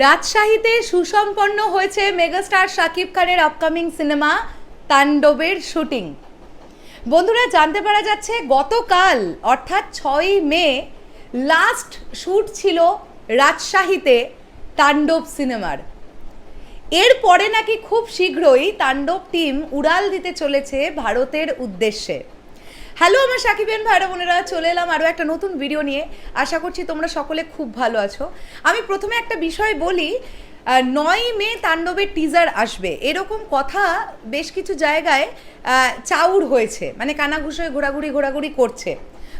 রাজশাহীতে সুসম্পন্ন হয়েছে মেগাস্টার শাকিব খানের আপকামিং সিনেমা তাণ্ডবের শুটিং বন্ধুরা, জানতে পারা যাচ্ছে গতকাল, অর্থাৎ ছয়ই মে লাস্ট শ্যুট ছিল রাজশাহীতে তাণ্ডব সিনেমার এরপরে নাকি খুব শীঘ্রই তাণ্ডব টিম উড়াল দিতে চলেছে ভারতের উদ্দেশ্যে। হ্যালো আমার সাকিবেন ভাইরা, বোনেরা, চলে এলাম আরও একটা নতুন ভিডিও নিয়ে। আশা করছি তোমরা সকলে খুব ভালো আছো। আমি প্রথমে একটা বিষয় বলি নয় মে তাণ্ডবের টিজার আসবে। এরকম কথা বেশ কিছু জায়গায় চাউর হয়েছে মানে কানাঘুষোয় ঘোরাঘুরি ঘোরাঘুরি করছে।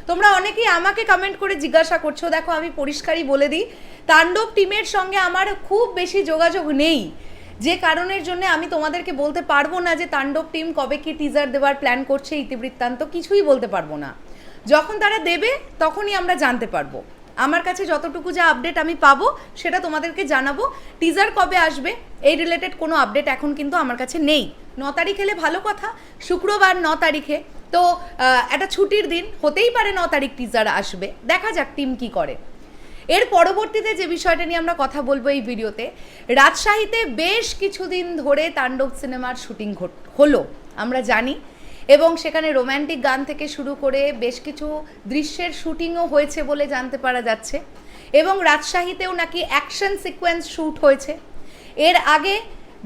তোমরা অনেকেই আমাকে কমেন্ট করে জিজ্ঞাসা করছ, দেখো আমি পরিষ্কারই বলে দিই, তাণ্ডব টিমের সঙ্গে আমার খুব বেশি যোগাযোগ নেই। যে কারণের জন্য আমি তোমাদেরকে বলতে পারব না যে তাণ্ডব টিম কবে কি টিজার দেওয়ার প্ল্যান করছে ইতিবৃত্তান্ত, কিছুই বলতে পারব না। যখন তারা দেবে, তখনই আমরা জানতে পারব। আমার কাছে যতটুকু যা আপডেট আমি পাবো, সেটা তোমাদেরকে জানাব। টিজার কবে আসবে, এই রিলেটেড কোনো আপডেট এখন কিন্তু আমার কাছে নেই। ন তারিখ এলে ভালো কথা, শুক্রবার ন তারিখে। তো একটা ছুটির দিন, হতেই পারে ন তারিখ টিজার আসবে। দেখা যাক টিম কি করে। এর পরবর্তীতে যে বিষয়টা নিয়ে আমরা কথা বলব এই ভিডিওতে, রাজশাহীতে বেশ কিছুদিন ধরে তাণ্ডব সিনেমার শুটিং হলো, আমরা জানি। এবং সেখানে রোম্যান্টিক গান থেকে শুরু করে বেশ কিছু দৃশ্যের শুটিংও হয়েছে বলে জানতে পারা যাচ্ছে। এবং রাজশাহীতেও নাকি অ্যাকশন সিকোয়েন্স শ্যুট হয়েছে। এর আগে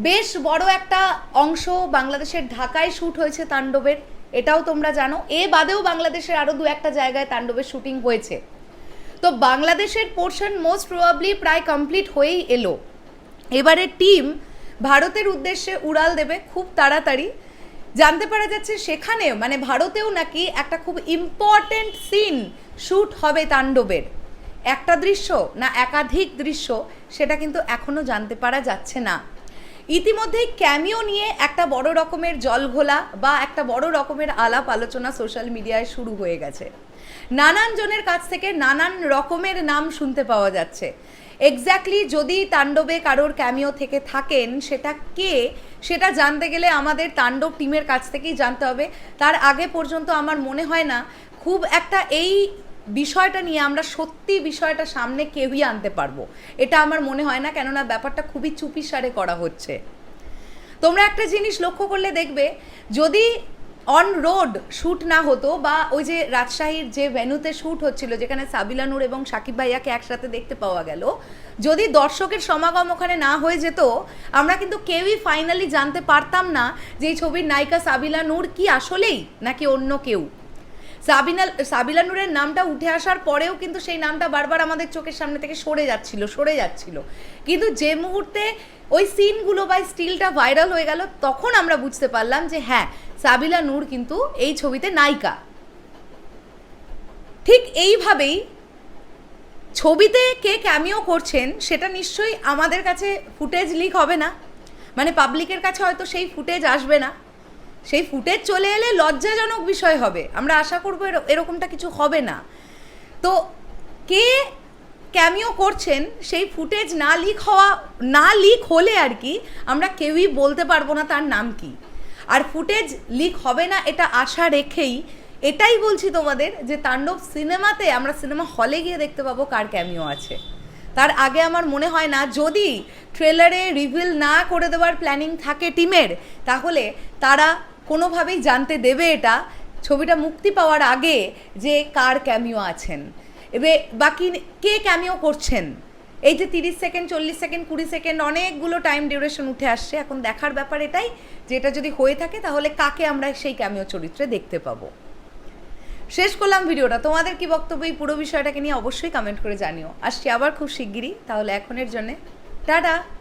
বেশ বড় একটা অংশ বাংলাদেশের ঢাকায় শ্যুট হয়েছে তাণ্ডবের, এটাও তোমরা জানো। এ বাদেও বাংলাদেশের আরও দু একটা জায়গায় তাণ্ডবের শুটিং হয়েছে। তো বাংলাদেশের পোর্শন মোস্ট প্রবাবলি প্রায় কমপ্লিট হয়েই এলো। এবারে টিম ভারতের উদ্দেশ্যে উড়াল দেবে খুব তাড়াতাড়ি। জানতে পারা যাচ্ছে সেখানেও মানে ভারতেও নাকি একটা খুব ইম্পর্টেন্ট সিন শ্যুট হবে তাণ্ডবের। একটা দৃশ্য না একাধিক দৃশ্য, সেটা কিন্তু এখনও জানতে পারা যাচ্ছে না। ইতিমধ্যেই ক্যামিও নিয়ে একটা বড় রকমের জলঘোলা বা একটা বড় রকমের আলাপ আলোচনা সোশ্যাল মিডিয়ায় শুরু হয়ে গেছে। নানান জনের কাছ থেকে নানান রকমের নাম শুনতে পাওয়া যাচ্ছে। এক্স্যাক্টলি যদি তাণ্ডবে কারোর ক্যামিও থেকে থাকেন, সেটা কে? সেটা জানতে গেলে আমাদের তাণ্ডব টিমের কাছ থেকেই জানতে হবে। তার আগে পর্যন্ত আমার মনে হয় না, খুব একটা এই বিষয়টা নিয়ে আমরা সত্যি বিষয়টা সামনে কেউই আনতে পারব। এটা আমার মনে হয় না, কেননা ব্যাপারটা খুবই চুপিসারে করা হচ্ছে। তোমরা একটা জিনিস লক্ষ্য করলে দেখবে, যদি অন রোড শ্যুট না হতো বা ওই যে রাজশাহীর যে ভেন্যুতে শ্যুট হচ্ছিল, যেখানে সাবিলা নূর এবং সাকিব ভাইয়াকে একসাথে দেখতে পাওয়া গেল, যদি দর্শকের সমাগম ওখানে না হয়ে যেত, আমরা কিন্তু কেউই ফাইনালি জানতে পারতাম না যে এই ছবির নায়িকা সাবিলা নূর কি আসলেই, নাকি অন্য কেউ। সাবিনা, সাবিলা নূরের নামটা উঠে আসার পরেও কিন্তু সেই নামটা বারবার আমাদের চোখের সামনে থেকে সরে যাচ্ছিল সরে যাচ্ছিল। কিন্তু যে মুহূর্তে ওই সিনগুলো বা স্টিলটা ভাইরাল হয়ে গেল, তখন আমরা বুঝতে পারলাম যে হ্যাঁ সাবিলা নূর কিন্তু এই ছবিতে নায়িকা। ঠিক এইভাবেই ছবিতে কে ক্যামিও করছেন, সেটা নিশ্চয়ই আমাদের কাছে ফুটেজ লিক হবে না। মানে পাবলিকের কাছে হয়তো সেই ফুটেজ আসবে না। সেই ফুটেজ চলে এলে লজ্জাজনক বিষয় হবে। আমরা আশা করব এর- এরকমটা কিছু হবে না। তো কে ক্যামিও করছেন, সেই ফুটেজ না লিক হওয়া, না লিক হলে আর কি আমরা কেউই বলতে পারব না তার নাম কি। আর ফুটেজ লিক হবে না এটা আশা রেখেই, এটাই বলছি তোমাদের যে তাণ্ডব সিনেমাতে আমরা সিনেমা হলে গিয়ে দেখতে পাবো কার ক্যামিও আছে। তার আগে আমার মনে হয় না, যদি ট্রেলারে রিভিল না করে দেওয়ার প্ল্যানিং থাকে টিমের, তাহলে তারা কোনোভাবেই জানতে দেবে এটা। ছবিটা মুক্তি পাওয়ার আগে যে কার ক্যামিও আছেন। এবে বাকি কে ক্যামিও করছেন? এই যে তিরিশ সেকেন্ড, চল্লিশ সেকেন্ড, কুড়ি সেকেন্ড, অনেকগুলো টাইম ডিউরেশন উঠে আসছে। এখন দেখার ব্যাপার এটাই যে এটা যদি হয়ে থাকে তাহলে কাকে আমরা সেই ক্যামিও চরিত্রে দেখতে পাবো। শেষ করলাম ভিডিওটা। তোমাদের কি বক্তব্য এই পুরো বিষয়টাকে নিয়ে অবশ্যই কমেন্ট করে জানিও। আসছি আবার খুব শিগগিরই। তাহলে এখনের জন্যে টাটা।